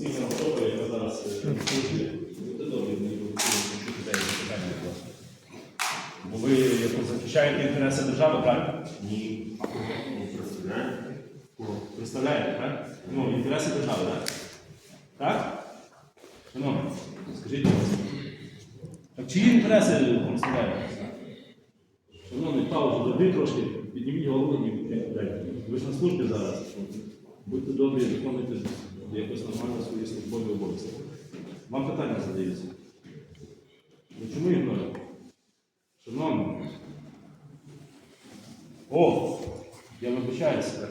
офіційна особа, яка зараз е, служить. Питання, будь. Бо ви захищаєте інтереси держави, правильно? Ні. Представляєте, так? Ну, інтереси держави, так? Так? Шановні, скажіть, будь ласка. Так чиї інтереси представляєте? Шановний паузу, додій трошки, підніміть голову і. Ви ж на службі зараз. Будьте добрі, виконуйте якось нормально свої службові обов'язки. Вам питання задаються. Ну чому ігноруєте? Шановні. О! Я вибачаюся.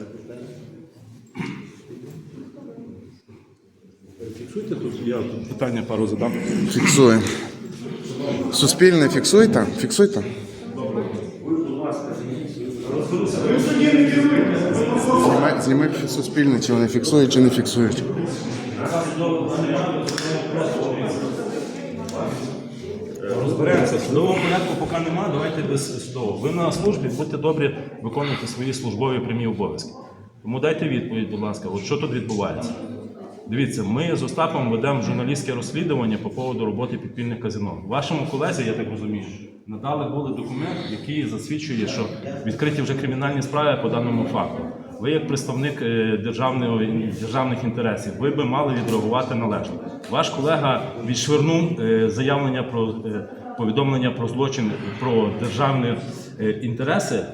Фіксуйте тут, я тут питання пару задам. Фіксуємо. Суспільне фіксуйте? Фіксуйте. Знімай, Знімай суспільне, чи вони фіксують, чи не фіксують. Розберемося. Судового порядку поки нема, давайте без судового. Ви на службі, будьте добрі, виконуйте свої службові прямі обов'язки. Тому дайте відповідь, будь ласка, от що тут відбувається. Дивіться, ми з Остапом ведемо журналістське розслідування по поводу роботи підпільних казино. Вашому колезі, я так розумію, надали були документ, який засвідчує, що відкриті вже кримінальні справи по даному факту. Ви, як представник е, державного, державних інтересів, ви би мали відреагувати належно. Ваш колега відшвернув е, заявлення про е, повідомлення про злочин про державні інтереси,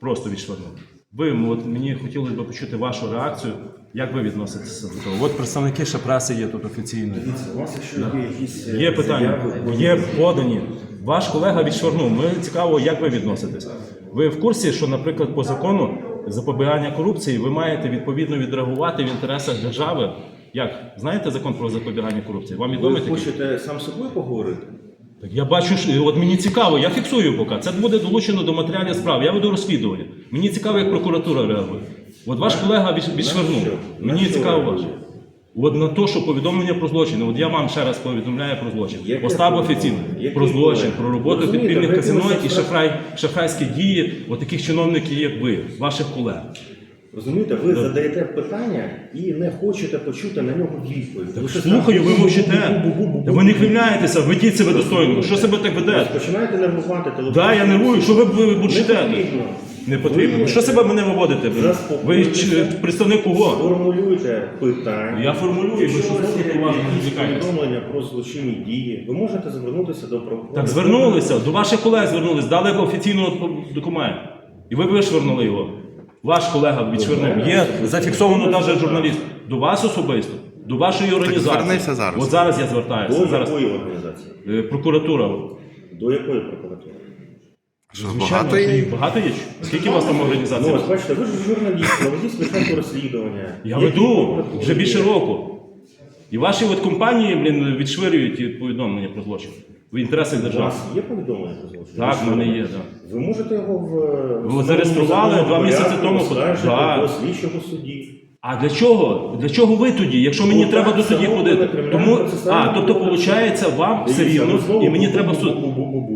просто відшвернув. Ви от мені хотілося б почути вашу реакцію. Як ви відноситеся до того? От представники ще преси є тут офіційно. Якщо є питання, є подані. Ваш колега відшвырнув. Ми цікаво, як ви відноситесь. Ви в курсі, що, наприклад, по закону запобігання корупції ви маєте відповідно відреагувати в інтересах держави. Як знаєте закон про запобігання корупції? Вам ви відомий такий? хочете сам з собою поговорити? Так я бачу, що от мені цікаво, я фіксую поки. Це буде долучено до матеріалів справи. Я веду розслідування. Мені цікаво, як прокуратура реагує. От ваш колега від- відшвирнув. що? На Мені цікаво ваше. От на те, що повідомлення про злочин. От я вам ще раз повідомляю про злочин. Яке Остап офіційно Яке про злочин, про роботу Розумієте, підпільних ви казино і шахрай, шахрайські дії от таких чиновників, як ви, ваших колег. Розумієте, ви задаєте питання і не хочете почути на нього відповідь. Щось Слухаю, ви мовчите. Та ви не хвилюєтеся, ведіть себе достойно. Що себе так ведете? Починаєте нервувати телефон. Да, я нервую, що ви ви бурчите? Не потрібно. Не потрібно. Ви що себе мене виводите? Ви, ви заспокойтеся. ч- представник кого? Формулюйте питання. Я формулюю, ви Якщо що у вас є уважно, не якісь повідомлення про злочинні дії, ви можете звернутися до прокурора. Так звернулися, до ваших колег звернулись, дали офіційний документ. І ви вишвернули його. Ваш колега відшвернув. Є зафіксовано навіть журналіст. До вас особисто, до вашої організації. звернися зараз. От зараз я звертаюся. До Зараз якої організації? Е, прокуратура. До якої прокуратури? Що, Звичайно, багато є? Багато є? Скільки у вас там організацій? Ну, бачите, ви ж журналіст, проведіть спочатку розслідування. Я Які веду вже більше є? року. І ваші от компанії, блін, відшвирюють повідомлення про злочин в інтересах У держави. вас є повідомлення про злочин? Так, в мене є, так. Ви можете його в Ви зареєстрували два місяці тому, скажете так. до слідчого судді. А для чого? Для чого ви тоді, якщо мені Ну, треба так, до судді ходити? Тому, а, тобто, виходить, вам все рівно, і мені треба суд.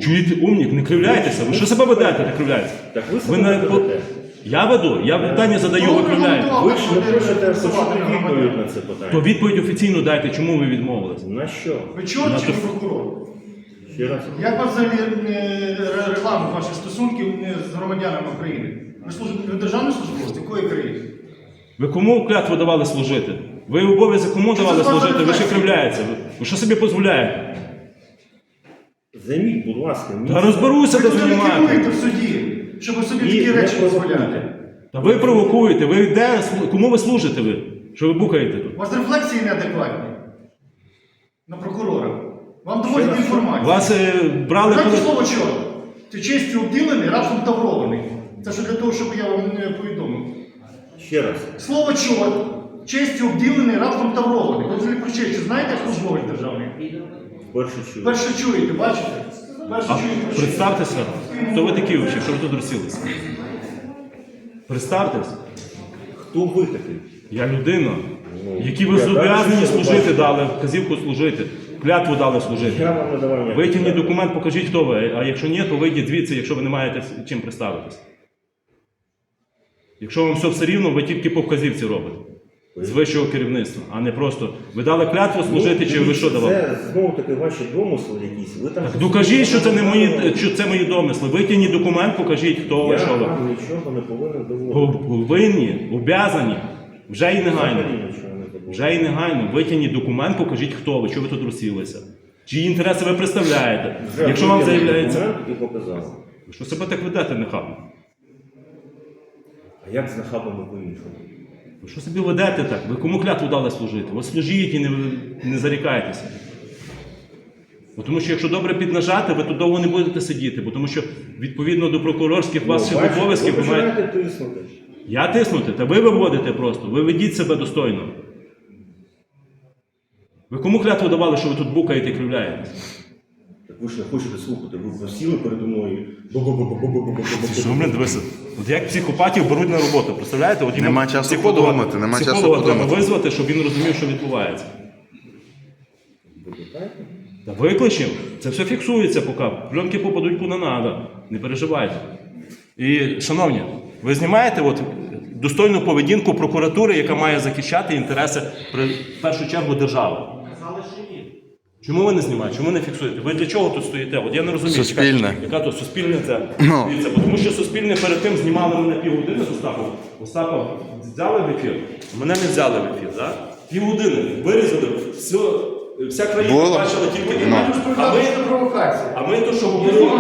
Чуєте, умник, не кривляйтеся. Ви що себе ведете, не кривляєтеся? Так ви себе на- ведете. Я веду, я питання задаю, ви кривляєте. Ви ж не хочете почути відповідь на це питання. То відповідь офіційну дайте, чому ви відмовилися? На що? Ви чорт чи прокурор? Ще раз. Як вас взагалі е, ре- регламент ваших стосунків е, з громадянами України? Ви служите державний службовець? Якої країни? Ви кому клятву давали служити? Ви обов'язок кому давали служити? Ви ще кривляєтеся. Ви- що собі дозволяєте? Займіть, будь ласка, місце. Та розберуся, Ви де займаєте. в суді, щоб ви собі такі речі дозволяти. Та ви провокуєте, ви де кому ви служите ви? Що ви бухаєте тут? У вас рефлексії неадекватні на прокурора. Вам доводять інформацію. Вас е, брали Знаєте коли. слово чорт? Ти честю обділений, разом таврований. Це що для того, щоб я вам не повідомив. Ще раз. Слово чорт, честю обділений, разом таврований. Ви взагалі про честь знаєте як службовець державний? Вперше чую. Перше чуєте, бачите? Перше А чуєте. про честь. представтеся, хто ви такі взагалі, що ви тут розсілися? Представтесь, Хто ви такий? я людина, Ну, які ви я зобов'язані бачу, що служити дали, вказівку служити, клятву дали служити. Я вам Витягніть документ, покажіть, хто ви, а якщо ні, то вийдіть звідси, якщо ви не маєте чим представитись. Якщо вам все все рівно, ви тільки по вказівці робите. з вищого керівництва, а не просто ви дали клятву служити, чи ви що давали? Це знову таки ваші домисли якісь. Ви там Докажіть, що це не мої, що це мої домисли. Витягніть документ, покажіть, хто ви, Я що ви. вам нічого не повинен доводити. Повинні, обязані. Вже і негайно. Взагалі нічого не доводити. Вже і негайно. Витягніть документ, покажіть, хто ви, чого ви тут розсілися. Чиї інтереси ви представляєте. Вже Якщо вам заявляється. документ І показав. Ви Що себе так ведете нехабно? А як з нахабами по-іншому? Ви що собі ведете так? Ви кому клятву дали служити? Ви служіть і не, не зарікайтеся. Бо тому що якщо добре піднажати, ви тут довго не будете сидіти, бо тому що відповідно до прокурорських ваших Ну, бачите, обов'язків ви маєте. починаєте тиснути. Я тиснути, та ви виводите просто. Ви ведіть себе достойно. Ви кому клятву давали, що ви тут букаєте і кривляєтесь? Так ви ж не хочете слухати, ви посіли передо мною. Бу-бу-бу-бу-бу-бу-бу-бу-бу. Що мене дивися? От як психопатів беруть на роботу, представляєте? От йому Нема часу психолога- подумати, нема часу психолога треба подумати. визвати, щоб він розумів, що відбувається. Та викличемо, це все фіксується поки. Пленки попадуть куди треба. Не переживайте. І, шановні, ви знімаєте от достойну поведінку прокуратури, яка має захищати інтереси при в першу чергу держави. Чому ви не знімаєте? Чому не фіксуєте? Ви для чого тут стоїте? От я не розумію. Суспільне. Яка, яка то суспільне це? Ну. Дивіться, бо тому що суспільне перед тим знімали мене півгодини з Остапом. Остапа взяли в ефір, мене не взяли в ефір. Да? Півгодини вирізали, все, вся країна Було. бачила тільки Ну. мене. А ми, провокація. а ми то, що говорили.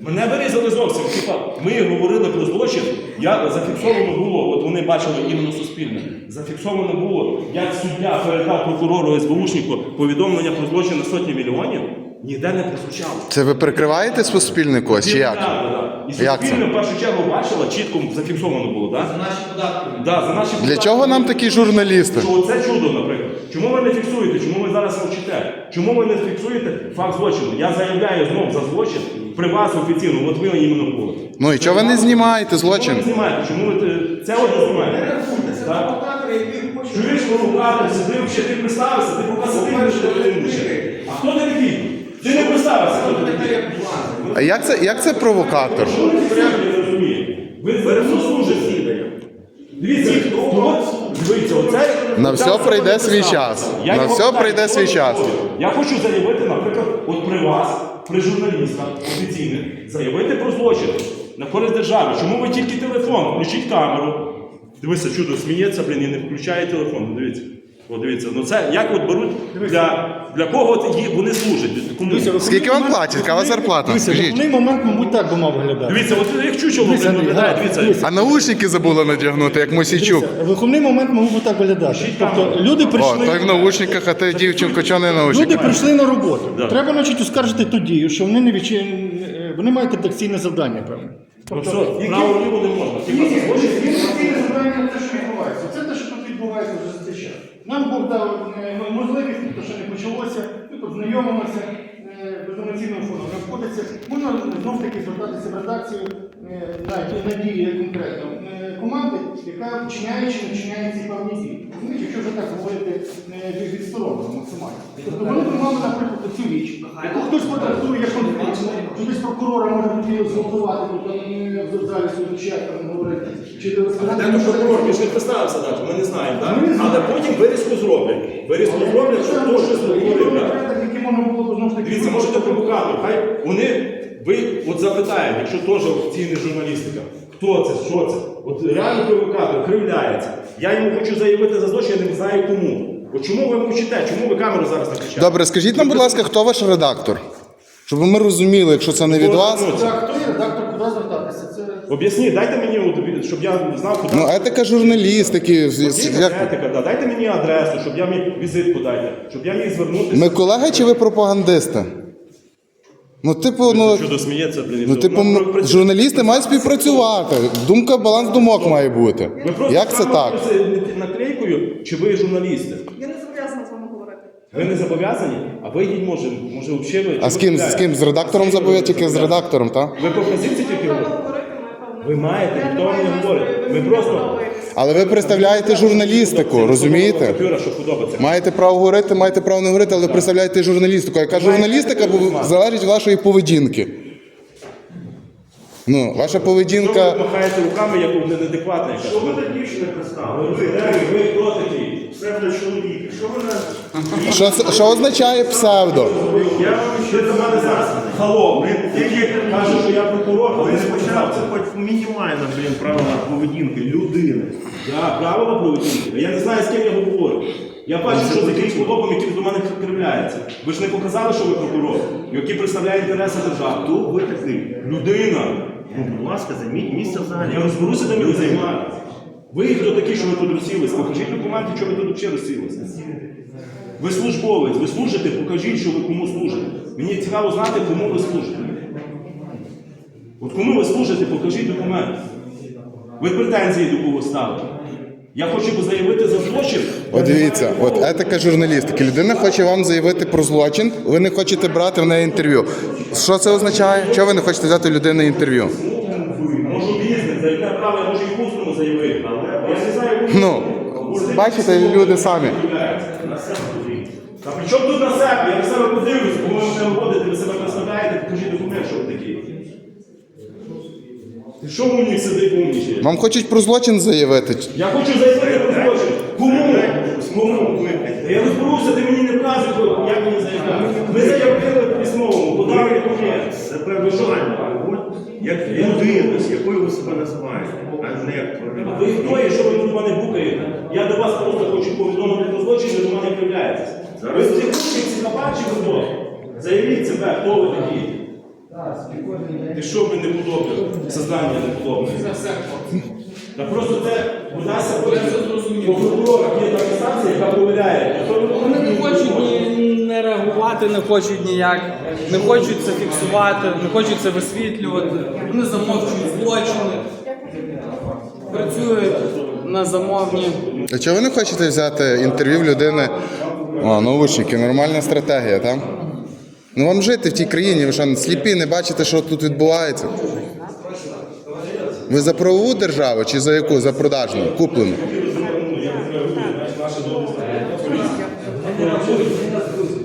Мене вирізали зовсім. Типа, ми говорили про злочин. Я зафіксовано було, от вони бачили іменно суспільне. Зафіксовано було, як суддя передав прокурору СБУшнику повідомлення про злочин на сотні мільйонів. Ніде не прозвучало. Це ви прикриваєте суспільний когось чи як? Так, так, так. І суспільне в першу чергу бачила, чітко зафіксовано було, так? За наші податки. Да, за наші Для податки. чого нам такі журналісти? Що це чудо, наприклад. Чому ви не фіксуєте? Чому ви зараз мовчите? Чому ви не фіксуєте факт злочину? Я заявляю знов за злочин при вас офіційно, от ви іменно були. Ну і чого ви не знімаєте Чому ви злочин? не знімаєте? Чому ви е, це от не знімаєте? Так? Провокатори, які хочуть. Чуєш, провокатор, сидив, ще ти представився, ти сидив, що ти не мовчи. А хто ти такий? Ти не представився, хто ти такий. А як це, як це провокатор? Що ви не розумію? Ви пересунули засідання. Дивіться, от, дивіться, оце... На все прийде свій час. Я На його все питаю, прийде хто свій час. Я хочу заявити, наприклад, от при вас, при журналістах офіційних, заявити про злочин на користь держави. Чому ви тільки телефон? Включіть камеру. Дивися, чудо, сміється, блін, і не включає телефон. Дивіться. О, дивіться, ну це як от беруть для, для кого її- вони служать? Кому? Скільки вам платять? Яка у вас зарплата? Дивіться, Скажіть. головний момент, мабуть, так би мав виглядати. Дивіться, от як чучело Дивіться, блін, Андрій, виглядає, да, дивіться. дивіться. А наушники забули надягнути, як Мосійчук. Дивіться, Виховний момент мав би так виглядати. Тобто люди О, прийшли. той в наушниках, а той дівчинка, чого не в Люди наушниках? прийшли на роботу. Да. Треба значить оскаржити ту дію, що вони не відчи... вони мають редакційне завдання, певно. Ну все, право ліво не можна. Типа за злочин. Редакційне завдання те, що відбувається. Це те, що тут відбувається вже за цей час. Нам Бог дав е, можливість, то що не почалося, ми познайомимося знайомимося, без емоційного фону розходиться. Можна знов таки звертатися в редакцію е, на, на дії конкретно команди, яка вчиняє чи не вчиняє ці певні дії. Якщо вже так говорити від- відсторонено максимально. Тобто вони приймали, наприклад, цю річ, яку хтось потрактує як конфліктну, то десь прокурора може тоді зґвалтувати, в залі суду чи там говорити, чи розказати. Де то прокурор, не представився ми не знаємо, так? Але потім вирізку зроблять. Вирізку зроблять, що хто щось говорив. Дивіться, можете провокатор. Хай вони, ви от запитаєте, якщо теж офіційна журналістика, хто це, що це? От реально провокатор, кривляється. Я йому хочу заявити за злочин, я не знаю кому. От чому ви мовчите? Чому ви камеру зараз не включаєте? Добре, скажіть нам, будь ласка, хто ваш редактор? Щоб ми розуміли, якщо це не від вас. Так, хто є редактор, куди звертатися? Це Об'ясніть, дайте мені, от, щоб я знав, куди. Ну, етика журналістики. Є Як... етика, да. Дайте мені адресу, щоб я міг візитку дайте, щоб я міг звернутися. Ми колеги чи ви пропагандисти? Ну, типу, ну, Чудо сміється, блін. і ну, все. типу, Ну, м- про- журналісти мають співпрацювати. Думка, баланс думок має бути. Ми просто Як це так? наклейкою, чи ви журналісти? Я не зобов'язана з вами говорити. Ви не зобов'язані? А вийдіть, може, може, взагалі ви. А з ким? З ким? З редактором забув, тільки з редактором, так? Ви по вказівці тільки говорите? Ви маєте, ніхто вам не говорить. Ми ви просто- Але ви представляєте журналістику, розумієте? Купюра, що подобається. Маєте право говорити, маєте право не говорити, але ви представляєте журналістику. Яка журналістика залежить від вашої поведінки. Ну, ваша Що ви махаєте руками, як ви неадекватна якась? Що ви так дівчина представили? Ви, Ви хто такий? псевдочоловіки, що ви на... Що, що означає псевдо? Я вам ще до мене зараз халов. Тільки кажу, що я прокурор, Ви але не спочатку почав. це хоч мінімальна, блін, правила поведінки людини. Я правила поведінки. Я не знаю, з ким я говорю. Я бачу, що з якимсь хлопом, який до мене кривляється. Ви ж не показали, що ви прокурор, який представляє інтереси держави. Хто ви такий? Людина. Ну, будь ласка, займіть місце в залі. Я розберуся, де ви займаєтесь. Ви хто такі, що ви тут розсілись? Покажіть документи, що ви тут взагалі розсілися. Ви службовець, ви служите, покажіть, що ви кому служите. Мені цікаво знати, кому ви служите. От кому ви служите, покажіть документи. Ви претензії до кого ставите. Я хочу заявити за злочин. От дивіться, от етика журналістики. Людина хоче вам заявити про злочин, ви не хочете брати в неї інтерв'ю. Що це означає? Чого ви не хочете взяти людини інтерв'ю? Можу бізнес, за яке право я можу і заявити. Але я не знаю. Ну, бачите, люди самі. Та при чому тут на себе? Я на себе подивлюсь, бо ви мене виводите, ви себе представляєте, покажіть документ, що ви такі. Ти що умник сидить умнічає? Вам хочуть про злочин заявити. Я хочу заявити про злочин. Кому? Кому? Та Я розберуся, ти мені не вказуй, як мені заявляти. Ви заявили письмовому, подали документ. Себе вишально. Як людина, з якою ви себе називаєте, а не як тварина. Ви хто і що ви тут мене букаєте? Я до вас просто хочу повідомити про злочин, ви до мене являєтесь. Ви психушник, психопат чи ви хто? Заявіть себе, хто ви такі? Ти що ви не подобне? Создання не подобне. Та просто це удасться по прокурорах є та інстанція, яка провіряє. Вони не хочуть ні реагувати, не хочуть ніяк, не хочуть це фіксувати, не хочуть це висвітлювати. Вони замовчують злочини, працюють на замовні. А чого ви не хочете взяти інтерв'ю в людини? О, научники, нормальна стратегія, так? Ну вам жити в тій країні, ви що, сліпі, не бачите, що тут відбувається? Ви за правову державу чи за яку? За продажну, куплену?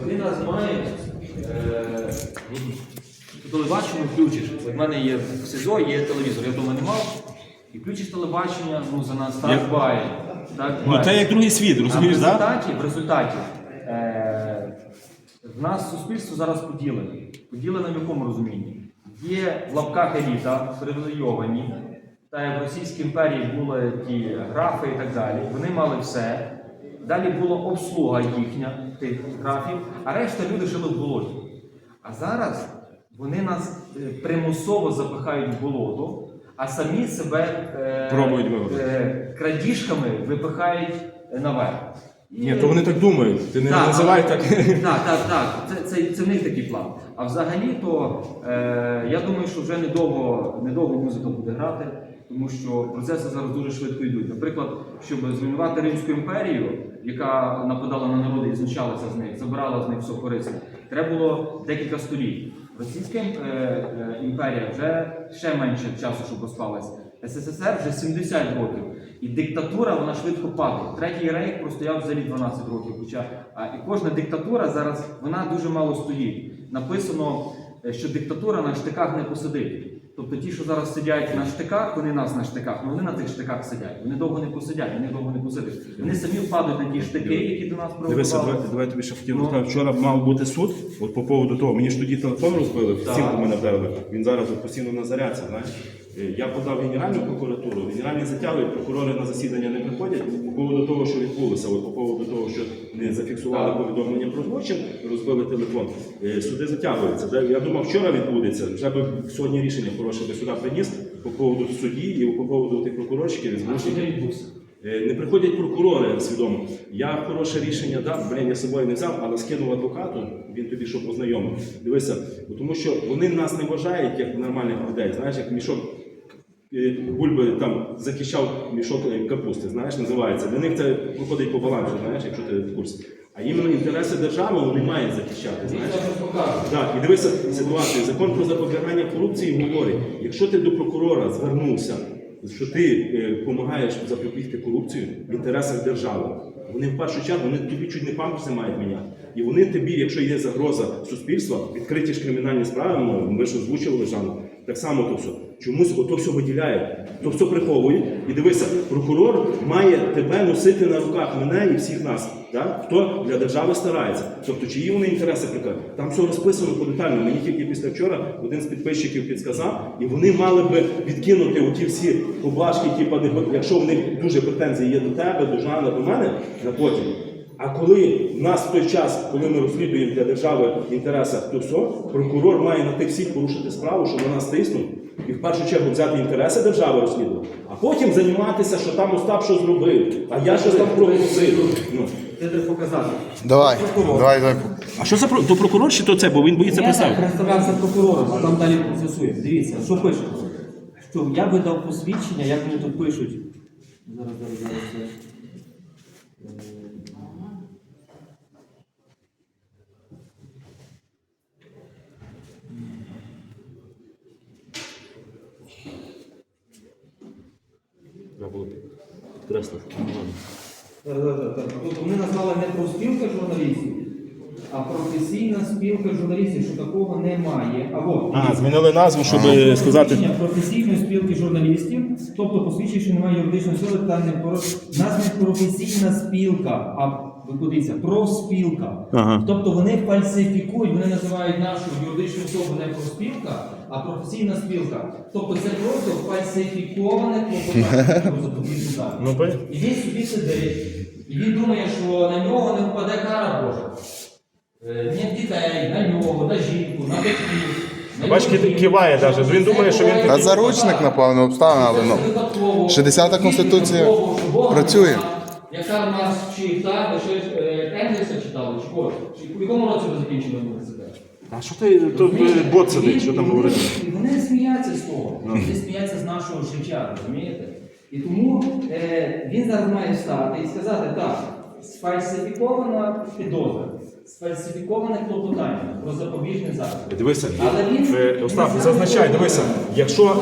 Людина знає, е, включиш. У мене є в СИЗО, є телевізор, я вдома не мав. І включиш телебачення, ну за нас так Як- дбає. Так Ну дбає. це як другий світ, А в розумієш, так? результаті, в результаті е, в нас суспільство зараз поділене. Поділене в якому розумінні? Є в лапках еліта, привілейовані, та як в Російській імперії були ті графи і так далі. Вони мали все. Далі була обслуга їхня тих графів, а решта люди жили в болоті. А зараз вони нас е, примусово запихають в болото, а самі себе е, Пробують вивести. е, крадіжками випихають наверх. І- Ні, то вони так думають. Ти не Так, називай так. Так, так, так. Це, це, це в них такий план. А взагалі, то е, я думаю, що вже недовго, недовго музика буде грати, тому що процеси зараз дуже швидко йдуть. Наприклад, щоб зруйнувати Римську імперію, яка нападала на народи і знущалася з них, забирала з них все корисне, треба було декілька століть. Російська е, е, імперія вже ще менше часу, щоб розпалась. СССР вже 70 років. І диктатура вона швидко падає. Третій рейх простояв взагалі 12 років. Хоча і кожна диктатура зараз вона дуже мало стоїть. Написано, е, що диктатура на штиках не посидить. Тобто ті, що зараз сидять на штиках, вони нас на штиках, але вони на тих штиках сидять. Вони довго не посидять, вони довго не посидять. Вони самі впадуть на ті штики, які до нас Дивися, провокували. давай, тобі ще хотів Ну. розказати. Вчора мав бути суд, от по поводу того. Мені ж тоді телефон розбили, в стінку мене вдарили. Він зараз от постійно на зарядці, знаєш. Е, Я подав Генеральну прокуратуру, генеральні затягують, прокурори на засідання не приходять. По поводу того, що відбулося, по поводу того, що не зафіксували повідомлення про злочин, розбили телефон. Е, Суди затягуються. Я думав, вчора відбудеться. Вже би сьогодні рішення хороше би сюди приніс по поводу судді і по поводу тих прокурорчиків, СБУшників. Е, Не приходять прокурори свідомо. Я хороше рішення дав, блін, я з собою не взяв, але скинув адвокату, він тобі щоб познайомив. Дивися, тому що вони нас не вважають як нормальних людей. Знаєш, як мішок бульби там захищав мішок е, капусти, знаєш, називається. Для них це виходить по балансу, знаєш, якщо ти в курсі. А іменно інтереси держави вони мають захищати. Знаєш? Так, і дивися ситуацію. Закон про запобігання корупції говорить, якщо ти до прокурора звернувся, що ти допомагаєш запобігти корупцію в інтересах держави, вони в першу чергу вони тобі чуть не памперси мають міняти. І вони тобі, якщо є загроза суспільства, відкриті ж кримінальні справи, ви ж озвучували Жанну, так само то все. Чомусь ото все виділяють, то все приховують. І дивися, прокурор має тебе носити на руках мене і всіх нас, так? хто для держави старається. Тобто, чиї вони інтереси прикладають. Там все розписано подетально. Мені тільки після вчора один з підписчиків підсказав, і вони мали би відкинути оті всі поблажки, типу, якщо в них дуже претензії є до тебе, до Жана, до мене, на потім. А коли в нас в той час, коли ми розслідуємо для держави в інтересах то все, прокурор має на тих всіх порушити справу, щоб на нас тиснуть, і в першу чергу взяти інтереси держави розслідувати, а потім займатися, що там Остап що зробив, а я щось там проголосив. Ну. Це треба показати. Давай, давай, давай. А що за про- то прокурор чи то це? Бо він боїться Я так представлявся прокурором, а там далі процесує. Дивіться, що пише? Що я видав посвідчення, як мені тут пишуть. Зараз, зараз, зараз. зараз. Е, було зараз. Тобто вони назвали не про спілка журналістів, а професійна спілка журналістів, що такого немає. Або А, змінили назву, щоб сказати. Посвідчення професійної спілки журналістів, тобто посвідчення, що немає юридичної сили та не про нас не професійна спілка, а ви подивіться, профспілка. Ага. Тобто вони фальсифікують, вони називають нашу юридичну особу не профспілка, а професійна спілка. Тобто це просто фальсифіковане клопотання про запобіжний захід. І він собі сидить, і він думає, що на нього не впаде кара Божа. Е, Ні дітей, на нього, на жінку, на батьків. його киває даже. Він думає, що він Та заручник, напевно, обставин, але ну. 60-та Конституція працює. Яка в нас чи та, ви е, Енгельса читали, чи? Чи в якому році ви закінчили університет? А що ти тут бот сидить, що там говорить? І вони сміються з того. Вони сміються з нашого життя, розумієте? І тому е, він зараз має встати і сказати, так, сфальсифікована підозра, сфальсифіковане клопотання про запобіжний захід. Дивися, Але він- е, Остап, зазначай, дивися, якщо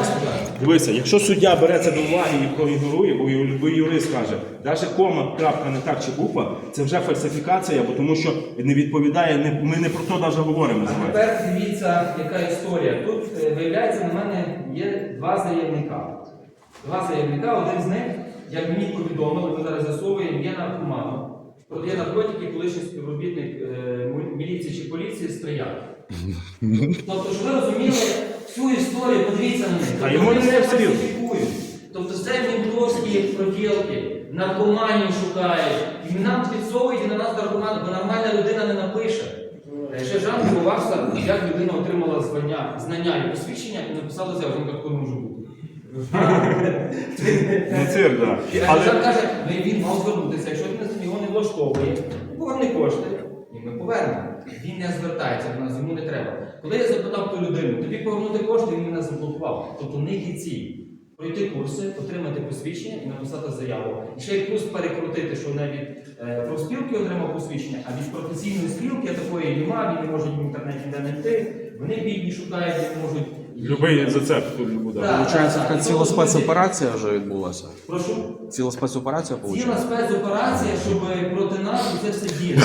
дивися, якщо суддя бере це до уваги і проігнорує, бо ю- бо юрист каже, навіть кома, крапка не так чи буква, це вже фальсифікація, бо тому що не відповідає, не, ми не про то навіть говоримо. А називається. тепер дивіться, яка історія. Тут е, виявляється, на мене є два заявника. Два заявника, один з них, як мені повідомили, ми зараз з'ясовуємо, є наркоманом. Продає наркотики, колишній співробітник е, міліції чи поліції стріляв. Тобто, щоб ви розуміли всю історію, подивіться на них. А Тобто, йому вони не все серйозно. фальсифікують. Тобто це ментовські проділки, наркоманів шукають. І нам підсовують і на нас наркоман, бо нормальна людина не напише. Е, Ще Жан дивувався, як людина отримала звання, знання і посвідчення і написала заяву, він не може Ну, цирк, да. Але каже, «Ну, він мав звернутися, якщо він його не влаштовує, поверни кошти, і ми повернемо. Він не звертається до нас, йому не треба. Коли я запитав ту людину, тобі повернути кошти, він мене заблокував. Тобто них є ціль. Пройти курси, отримати посвідчення і написати заяву. І ще й плюс перекрутити, що не від е, профспілки отримав посвідчення, а від професійної спілки такої нема, він не може в інтернеті ніде знайти. Вони бідні шукають, не можуть. Любий зацеп тут буде. Получається, така ціла спецоперація вже відбулася. Прошу. Ціла спецоперація Ціла виходить? спецоперація, щоб проти нас це все діє.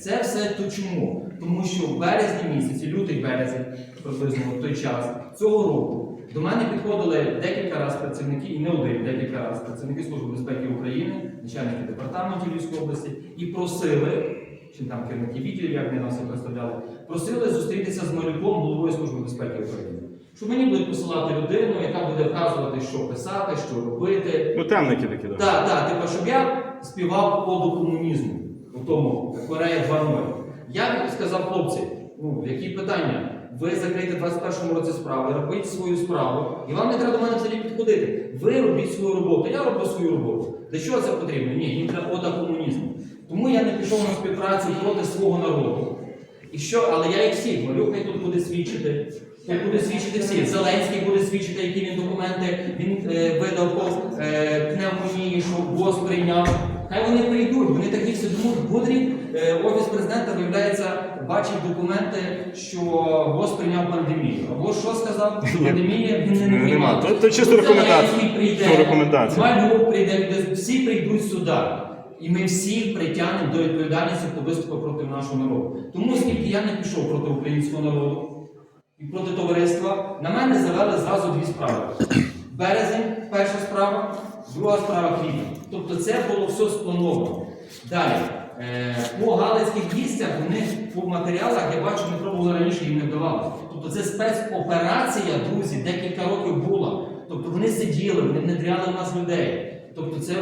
Це все то чому? Тому що в березні місяці, лютий березень, приблизно в той час цього року, до мене підходили декілька разів працівники, і не один, декілька разів працівники Служби безпеки України, начальники департаменту Львівської області, і просили, чи там керівники відділів, як вони нас і представляли, просили зустрітися з Малюком, головою Служби безпеки України. Що мені будуть посилати людину, яка буде вказувати, що писати, що робити, Ну темники такі, так. так, так, типу, щоб я співав коду комунізму у тому Корея 2.0. Я сказав хлопці, ну, які питання? Ви закриєте в 21-му році справи, робіть свою справу, і вам не треба до мене взагалі підходити. Ви робіть свою роботу, я роблю свою роботу. Для чого це потрібно? Ні, їм треба кода комунізму. Тому я не пішов на співпрацю проти свого народу. І що, але я їх всіх, Малюк хай тут буде свідчити. Хай буде свідчити всі. Зеленський буде свідчити, які він документи він е, видав по е, пневмонії, що ВОЗ прийняв. Хай вони прийдуть, вони такі всі думають, мудрі. Е, Офіс президента, виявляється, бачив документи, що ВОЗ прийняв пандемію. А ВОЗ що сказав? що Пандемія він не приймав. То- то чисто рекомендація. Прийде. Малюк прийде, всі прийдуть сюди. І ми всіх притягнемо до відповідальності, хто виступив проти нашого народу. Тому, оскільки я не пішов проти українського народу, і проти товариства, на мене завели зразу дві справи. Березень, перша справа, друга справа квітня. Тобто це було все сплановано. Далі. Е, по галицьких вістях вони по матеріалах, я бачу, не пробували раніше, їм не вдавалося. Тобто це спецоперація, друзі, декілька років була. Тобто вони сиділи, вони внедряли в нас людей. Тобто це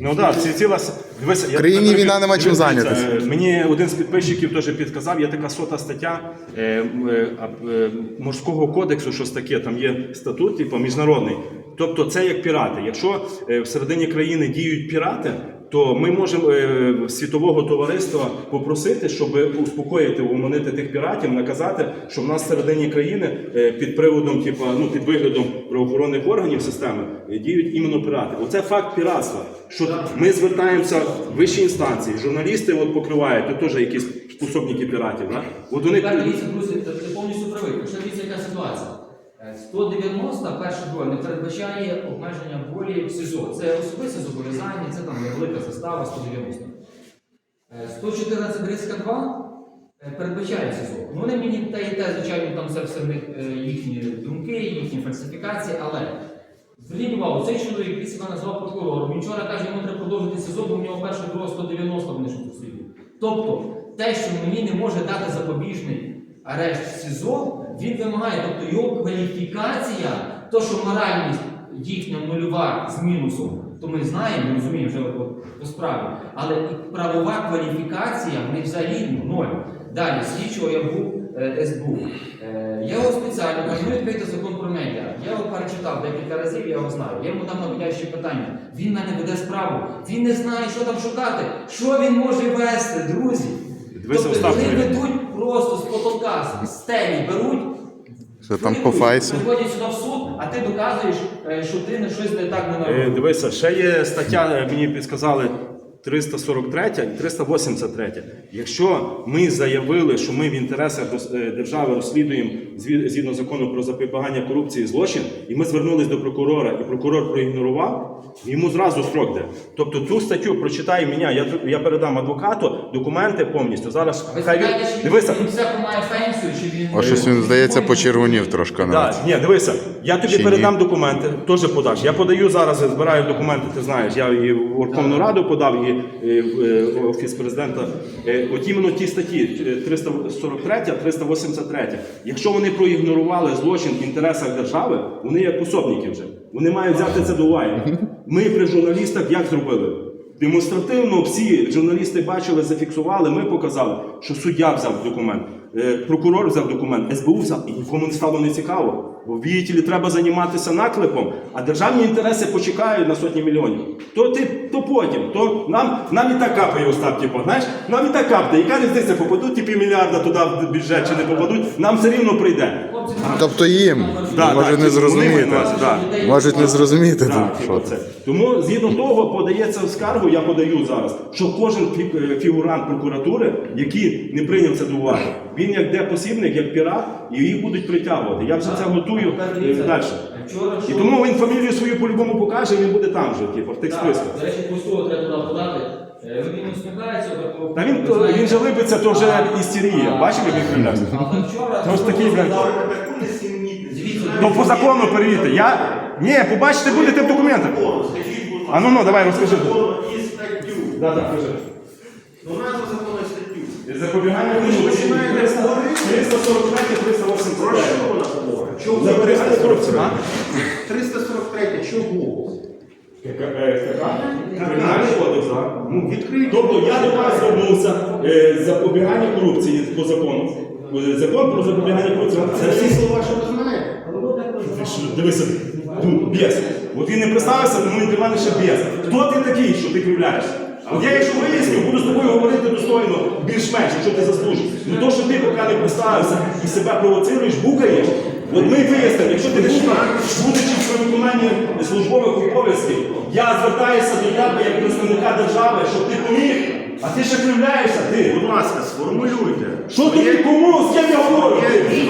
Ну так, да, ці ціла дивися, я країні тебе війна, нема чим зайнятися. е, Мені один з підписчиків теж підказав, є така сота стаття е, м, е, а, е, морського кодексу, щось таке, там є статут, типу, міжнародний. Тобто це як пірати. Якщо е, всередині країни діють пірати, то ми можемо е, світового товариства попросити, щоб успокоїти, уманити тих піратів, наказати, що в нас всередині країни е, під приводом, типу, ну під виглядом правоохоронних органів системи е, діють іменно пірати. Оце факт піратства. Що ми звертаємося в вищі інстанції, журналісти от покривають, то теж якісь способники піратів. Да? От вони Тепер дивіться, друзі, ти повністю правий. Ще дивіться, яка ситуація. Е, 190, перша друга, не передбачає обмеження волі в СИЗО. Це особисте зобов'язання, це там невелика застава 190. Е, 114 Грицька 2 е, передбачає СИЗО. Ну, Вони мені те і те, звичайно, там це все е, їхні думки, їхні фальсифікації, але увагу, цей чоловік який себе назвав прокурором. Він вчора каже, йому треба продовжити СИЗО, бо в нього перша друга 190 вони ж розслідують. Тобто, те, що мені не може дати запобіжний арешт в СИЗО, він вимагає, тобто його кваліфікація, то, що моральність їхня нульова з мінусом, то ми знаємо, ми розуміємо вже по справі. Але правова кваліфікація в них взагалі ноль. Далі, слідчого я був е, СБУ. Е, я його спеціально кажу, ну відкрийте закон про медіа. Я його перечитав декілька разів, я його знаю. Я йому дам наводяще питання. Він мене веде справу. Він не знає, що там шукати. Що він може вести, друзі? Дивися, тобто вони ведуть просто з потолка, з стелі беруть. Що там по файсу? Приходять сюди в суд, а ти доказуєш, е, що ти не щось не так не Е, наробив. Дивися, ще є стаття, е, мені підказали 343 і 383. Якщо ми заявили, що ми в інтересах е, держави розслідуємо зві- згідно закону про запобігання корупції злочин, і ми звернулись до прокурора, і прокурор проігнорував, йому зразу строк де. Тобто цю статтю прочитай мене, я, я передам адвокату документи повністю. Зараз Ви хай він- дивися. він всяку має фенсію, чи він... А щось він, здається, почервонів трошки навіть. Так, ні, дивися, я тобі Чи ні? передам документи, теж подаш. Я подаю зараз, збираю документи, ти знаєш, я і в Верховну Раду подав, і, е, Офіс президента. Е, От іменно ті статті е, 343, 383. Якщо вони проігнорували злочин в інтересах держави, вони як пособники вже. Вони мають взяти це до уваги. Ми при журналістах як зробили? Демонстративно всі журналісти бачили, зафіксували, ми показали, що суддя взяв документ, е, прокурор взяв документ, СБУ взяв, і нікому не стало не цікаво. Бо в треба займатися наклепом, а державні інтереси почекають на сотні мільйонів. То ти, то потім, то нам, нам і так капає Остап, типу, знаєш, нам і так капає. Яка різниця, попадуть ті півмільярда туди в бюджет чи не попадуть, нам все рівно прийде. Тобто їм Да, може так, не зрозуміти. мають, да. Можуть не зрозуміти Да, типу що. це. Тому згідно того подається в скаргу, я подаю зараз, що кожен е, фігурант прокуратури, який не прийняв це до уваги, він як де посібник, як пірат, і їх будуть притягувати. Я вже це готую е, далі. Вчора І що- тому він фамілію свою по-любому покаже, і він буде там вже, типу, в тих Так, списках. До речі, Кузького треба туди подати. Е, Він усміхається. так, Та він, то- він же липиться, то вже істерія. А, Бачив, як він кривлявся? Але вчора... Тож такий, блядь. Ну по закону перевірте. Я. Ні, побачите будете в документах. А ну ну, давай розкажи. І статтю. Да, да, кажи. Ну, закону статтю. Запобігання корупції 343 380 Про що вона говорить? Чого? Запобігання корупції. 343 чого? Кримінальний кодекс, так. Ну, відкрий. Тобто я до вас звернувся е, запобігання корупції по закону. Е, Закон про запобігання корупції. Це всі слова, що ви знаєте. Ти Дивися, тут бєс. От він не представився, тому він для мене ще бєс. Хто ти такий, що ти кривляєшся? От я, якщо виясню, буду з тобою говорити достойно, більш-менш, якщо ти заслужиш. Ну то, що ти поки не представився і себе провоцируєш, букаєш, от ми вияснимо, якщо ти букаєш, будучи при виконанні службових обов'язків, я звертаюся до тебе як представника держави, щоб ти поміг, а ти ще кривляєшся, ти. Будь ласка, сформулюйте. Що тобі кому, з ким я говорю? Є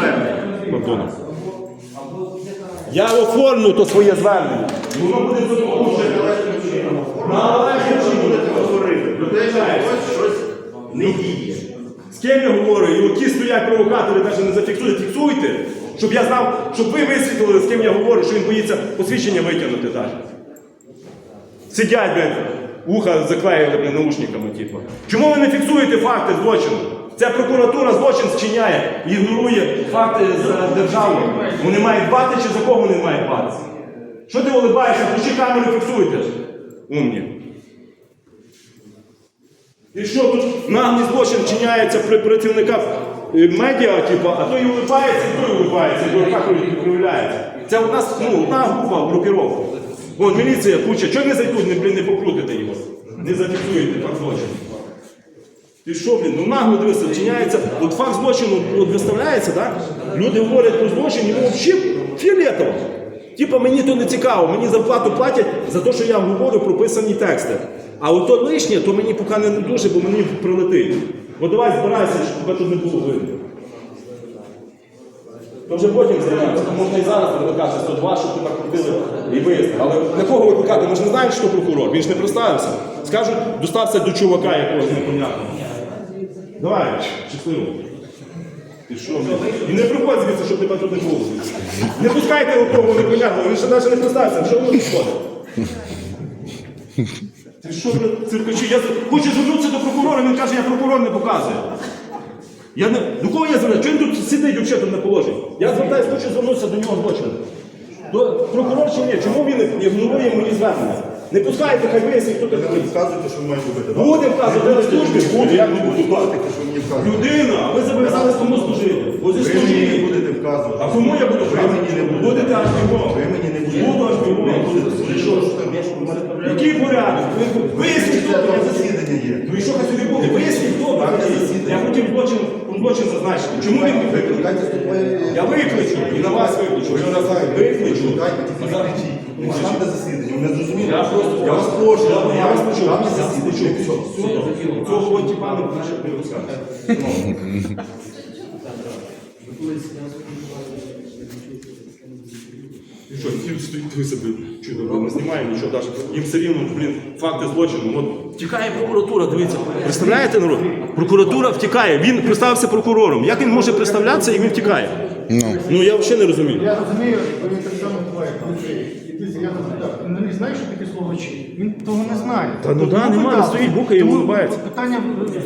Я оформлю то своє звернення. Воно буде запрошено. Належним чином. Будете говорити. Про те, щось не діє. З ким я говорю? І оті стоять провокатори, навіть не зафіксують. Фіксуйте. Щоб я знав, щоб ви висвітлили, з ким я говорю, що він боїться посвідчення витягнути далі. Сидять, блядь, вуха заклеїли блядь, наушниками, типу. Чому ви не фіксуєте факти злочину? Ця прокуратура злочин зчиняє, ігнорує факти з державою. Вони мають дбати чи за кого вони мають дбати? Що ти улибаєшся? Включи камеру, фіксуйте. Умні. І що тут наглий злочин вчиняється при працівниках е, медіа, типу, а той улибається, і той улибається, і дурака проявляється. Це у нас ну, одна група групіровка. Вон міліція куча, чого не зайдуть, не, блін, не покрутите його, не зафіксуєте факт злочину. Ти що, блін, ну нагло дивися, вчиняється, от факт злочину от виставляється, так? Люди говорять про злочин, йому взагалі фіолетово. Типа мені то не цікаво, мені зарплату платять за те, що я говорю прописані тексти. А от то лишнє, то мені поки не дуже, бо мені прилетить. Бо давай збирайся, щоб тебе тут не було видно. То вже потім займаємося, то можна і зараз викликати 102, щоб тебе крутили і вияснили. Але на кого викликати? Ми ж не знаємо, що прокурор, він ж не представився. Скажуть, достався до чувака якогось непонятного. Давай, щасливо. Ти що? І не приходь звідси, щоб тебе тут не було. Не пускайте одного непонятного, він ще навіть не представився, що воно підходить. Ти що, циркачі? Я хочу звернутися до прокурора, він каже, я прокурор не показую. Я не... До кого я звертаюся? Чого він тут сидить взагалі тут на положенні? Я звертаюся, хочу звернутися до нього злочину. До прокурор чи ні? Чому він ігнорує мої звернення? Не пускайте, хай вияснить, хто такий. Вказуєте, що ви маєте робити. да? Буде вказувати на службі, буде, Ви буде. вказуєте, що мені вказуєте. Людина, а ви зобов'язались кому служити? Ось зі Ви мені не будете вказувати. А кому я буду Ви мені не вказувати? будете. Будете аж бігом. Ви мені не будете. Буду аж бігом. Ви що? Який порядок? Ви- Виясніть, хто Там засідання є. Ну і що хай собі буде? Виясніть, хто такий. Я хотів злочин, злочин зазначити. Чому він викликайте. Я викличу, і на вас викличу. Ви Я не викличу. Не. Ну, а Там де засідання, ви не зрозуміли? Я просто Я вас прошу, Я, вас там почув. Там є засідання. Все. Цього от типа не не розказує. І що, ті стоїть ви себе чудо, не знімаємо нічого навіть. Їм все рівно, блін, факти злочину. От втікає прокуратура, дивіться. Представляєте народ? Прокуратура втікає. Він представився прокурором. Як він може представлятися і він втікає? Ну. Ну я взагалі не розумію. Я розумію, що він так само буває. І ти- Я запитав, не знає, що таке слово «чи». Він того не знає. Та ну да, ну, немає, стоїть, бухає і улыбається. Питання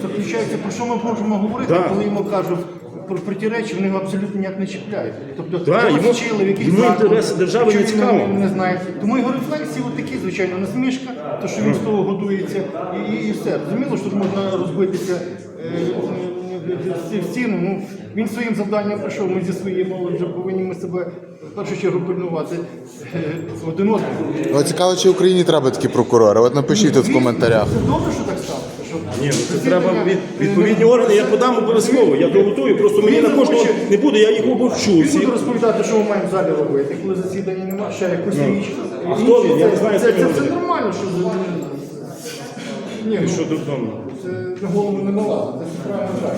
заключається, про що ми можемо говорити, Да. коли йому кажуть про протиречі, вони його абсолютно ніяк не чіпляють. Тобто, Да, його йому- вчили, в яких йому інтереси держави не цікаво. Не, не знає. Тому його рефлексії от такі, звичайно, насмішка, то що він з того годується, і, і, і все. Зрозуміло, що тут можна розбитися. е, в стіну. Ну, він своїм завданням прийшов, ми зі своєю молоддю повинні ми себе в першу чергу пильнувати е, один одного. От цікаво, чи Україні треба такі прокурори. От напишіть тут в коментарях. Це добре, що так сталося. Ні, ну це треба від, відповідні органи, я подам обов'язково. Я доготую, просто мені на кожного не буде, я їх обовчу. Він всі. буде розповідати, що ми маємо в залі робити, коли засідання немає, ще якусь річ. Ну, а хто він? Я не знаю, це, хто це, він це буде. нормально, що Ні, ну, Що додому. це на голову не налазить, це правильно так.